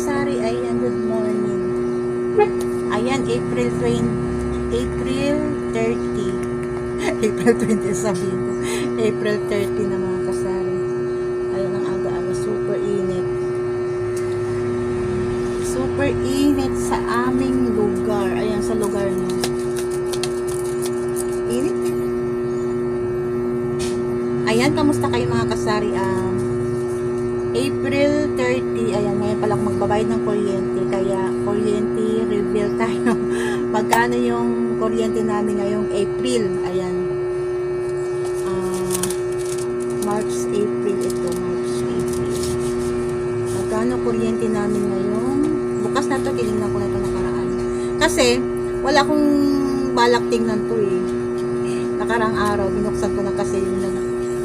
kasari, ayan, good morning. Ayan, April 20, April 30. April 20 sabihin ko. April 30 na mga kasari. Ayan ang aga-aga, super init. Super init sa aming lugar. Ayan sa lugar nyo. Init. Ayan, kamusta kayo mga kasari? Um, April 30, ayan, ngayon pala ako magbabayad ng kuryente. Kaya, kuryente, reveal tayo. Magkano yung kuryente namin ngayong April? Ayan. Ah, March, April ito. March, April. Magkano kuryente namin ngayon? Bukas na to, tinignan ko na ito nakaraan. Kasi, wala akong balak tingnan to eh. Nakarang araw, binuksan ko na kasi yung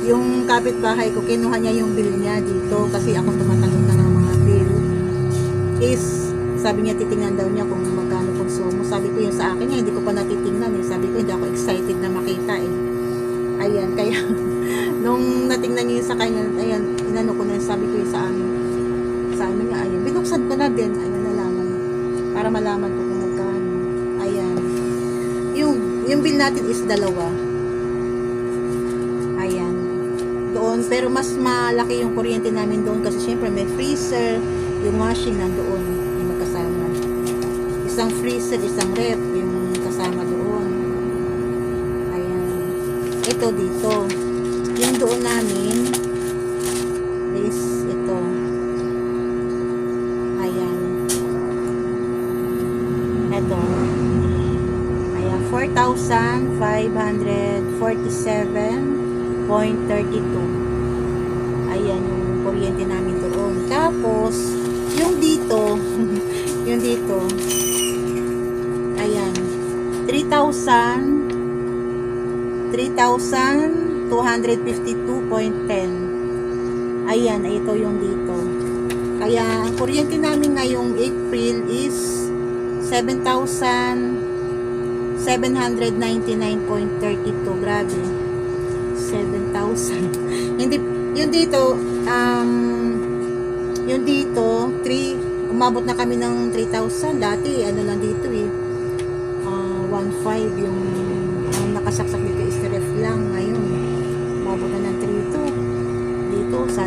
yung kapitbahay ko, kinuha niya yung bill niya dito kasi ako tumatanggap na ng mga bill. Is, sabi niya titingnan daw niya kung magkano konsumo. Sabi ko yung sa akin niya, hindi ko pa natitingnan eh. Sabi ko hindi ako excited na makita eh. Ayan, kaya nung natingnan niya yung sa kanya, ayan, inano ko na, sabi ko yung sa amin. Sa amin nga, ayan. Binuksan ko na din, ayan, nalaman. Para malaman ko kung magkano. Ayan. Yung, yung bill natin is dalawa. Ayan doon pero mas malaki yung kuryente namin doon kasi syempre may freezer yung washing nandoon yung magkasama. Isang freezer isang ref yung kasama doon. Ayan. Ito dito. Yung doon namin is ito. Ayan. Ito. Ayan 4,547.32 ayan yung kuryente namin doon. Tapos yung dito yung dito ayan 3,000 3,252.10 ayan ito yung dito. Kaya ang kuryente namin ngayong April is 7,799.32 grabe. 7,000 hindi yung dito um yung dito 3 umabot na kami ng 3,000 dati ano lang dito eh uh, 1,500 yung ang nakasaksak dito is ref lang. Ngayon umabot na ng 3,200 dito sa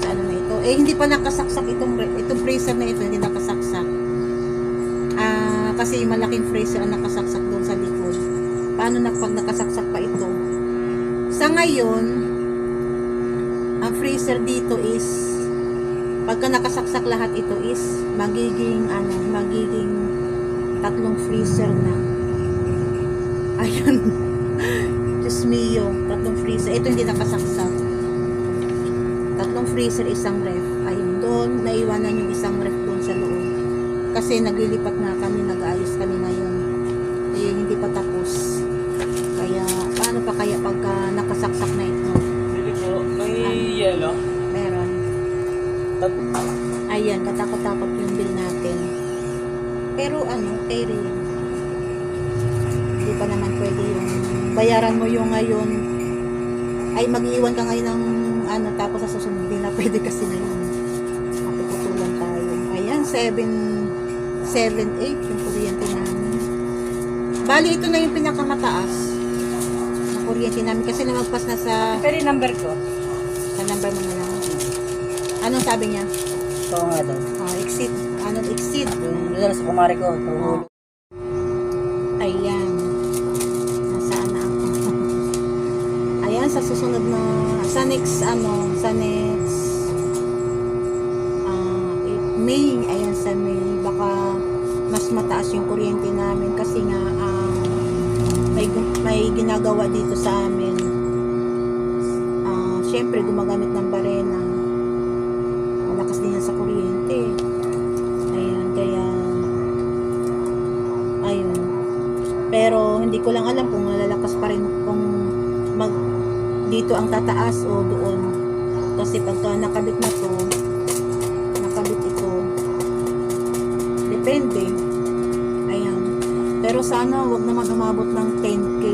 sa ano na ito. Eh hindi pa nakasaksak itong itong freezer na ito hindi nakasaksak. Ah kasi malaking freezer ang nakasaksak doon sa likod. Paano na pag nakasaksak pa ito? Sa ngayon freezer dito is pagka nakasaksak lahat ito is magiging ano magiging tatlong freezer na. Ayun. Diyos mio tatlong freezer. Ito hindi nakasaksak. Tatlong freezer isang ref. Ayun doon naiwanan yung isang ref doon sa loob. Kasi naglilipat na kami nag-aayos kami ngayon. Eh hindi pa tapos. Kaya paano pa kaya pagka nakasaksak na ito Po, may yellow. meron Tat- Ayan, katakot-takot yung bill natin. Pero ano, rin. Hindi pa naman pwede yung bayaran mo yung ngayon. Ay, mag-iwan ka ngayon ng ano, tapos sa susunod, na pwede kasi ngayon. Mapuputulan tayo. Ayan, 7, 7, 8 yung kuryente namin. Bali, ito na yung pinakamataas na kuryente namin kasi lumagpas na sa, Pero yung number ko. sa number mo na lang. Anong sabi niya? Ito nga daw. Oh, exceed. Anong exceed? Yung yun sa kumari ko. Tuhulog. Ayan. Nasaan na ako? Ayan, sa susunod na, sa next, ano, sa next, ah, May, ayan, sa May, baka mas mataas yung kuryente namin kasi nga, ah, may, ginagawa dito sa amin. Ah, syempre, gumagamit ng barena. Malakas din yan sa kuryente. Ayan, kaya, ayun. Pero hindi ko lang alam kung malalakas pa rin kung mag dito ang tataas o doon. Kasi pagka nakabit na to, nakabit ito, depende. Pero sana wag naman umabot ng 10k.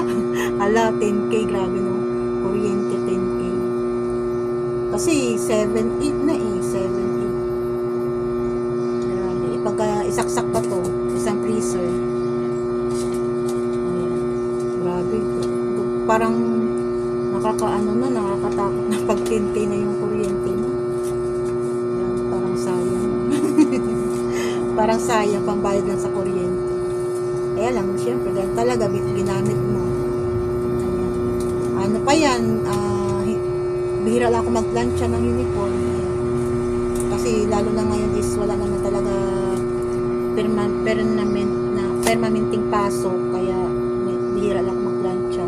Ala, 10k grabe no. Kuryente 10k. Kasi 7 8 na eh, 7 8. Grabe, pagka isaksak pa to, isang freezer. Grabe. Parang nakakaano na, nakakatakot na pag 10k na yung kuryente parang sayang. parang sayang pambayad lang sa kuryente. Kaya lang, syempre, dahil talaga ginamit mo. Ano pa yan, hi- bihira lang ako magplansya ng uniform. Kasi lalo na ngayon is wala naman talaga perma, permanent na permanenting pasok kaya bihira lang ako magplansya.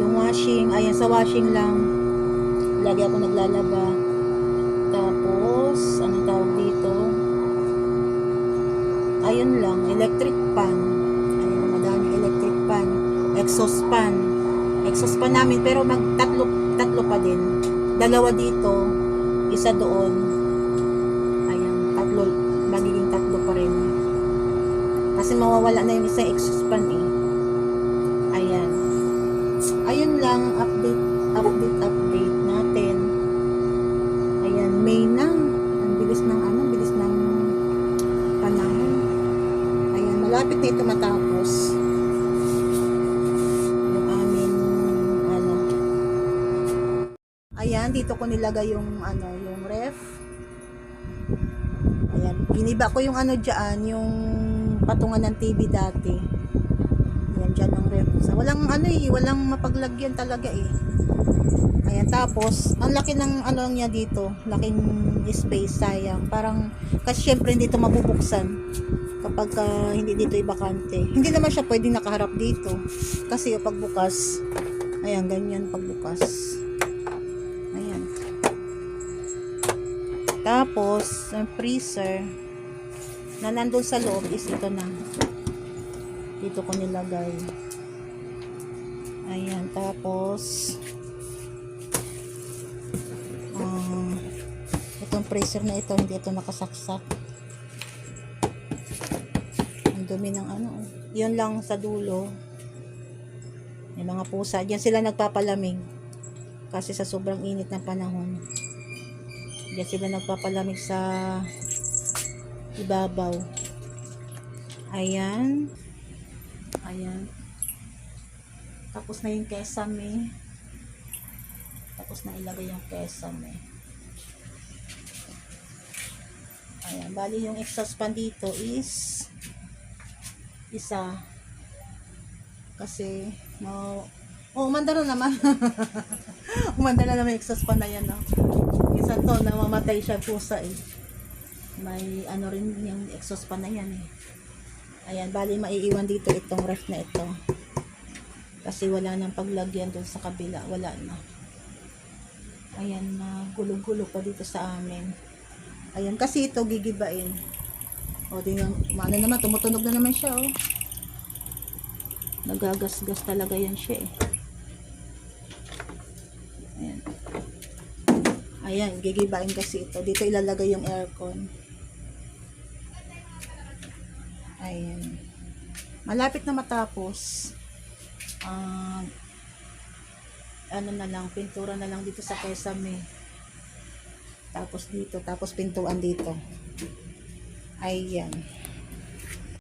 Yung washing, ayan sa washing lang lagi ako naglalaba. Tapos, anong tawag dito? Ayun lang, electric pan. Ayun, madaming electric pan. Exhaust fan. Exhaust fan namin, pero mag tatlo, pa din. Dalawa dito, isa doon. Ayan, tatlo, magiging tatlo pa rin. Kasi mawawala na yung isang exhaust fan eh. Ayan. Ayun lang, ang update, update, update natin. Ayan, May na. Ang bilis ng ano, bilis ng panahon. Ayan, malapit na ito matapos. Yung aming, ano. Ayan, dito ko nilagay yung, ano, yung ref. Ayan, giniba ko yung ano dyan, yung patungan ng TV dati. Ayan, dyan ang ref. So, walang ano eh, walang mapaglagyan talaga eh. Ayan, tapos, ang laki ng ano niya dito, laking space, sayang. Parang, kasi syempre hindi ito mabubuksan kapag ah, hindi dito ibakante. Hindi naman siya pwedeng nakaharap dito. Kasi pagbukas, ayan, ganyan pagbukas. Ayan. Tapos, ang freezer, na nandun sa loob is ito na. Dito ko nilagay. Ayan, tapos, ah, itong freezer na ito, hindi ito nakasaksak. Ang dumi ng ano. Yun lang sa dulo. May mga pusa. Diyan sila nagpapalamig. Kasi sa sobrang init ng panahon. Diyan sila nagpapalamig sa ibabaw. Ayan. Ayan. Tapos na yung kesame. Tapos na ilagay yung kesame. Ayan. Bali yung exhaust fan dito is isa. Kasi, no, oh, umanda na naman. umanda na naman yung exhaust fan na yan, no? Isa to, namamatay siya pusa, eh. May, ano rin yung exhaust fan na yan, eh. Ayan, bali maiiwan dito itong ref na ito. Kasi wala nang paglagyan doon sa kabila. Wala na. Ayan na, gulong-gulo pa dito sa amin. Ayan, kasi ito gigibain. O, tingnan, ano naman, tumutunog na naman siya, oh. Nagagas-gas talaga yan siya, eh. Ayan, gigibain kasi ito. Dito ilalagay yung aircon. Ayan. Malapit na matapos. Ah, ano na lang, pintura na lang dito sa kesame. Tapos dito, tapos pintuan dito. Ayan.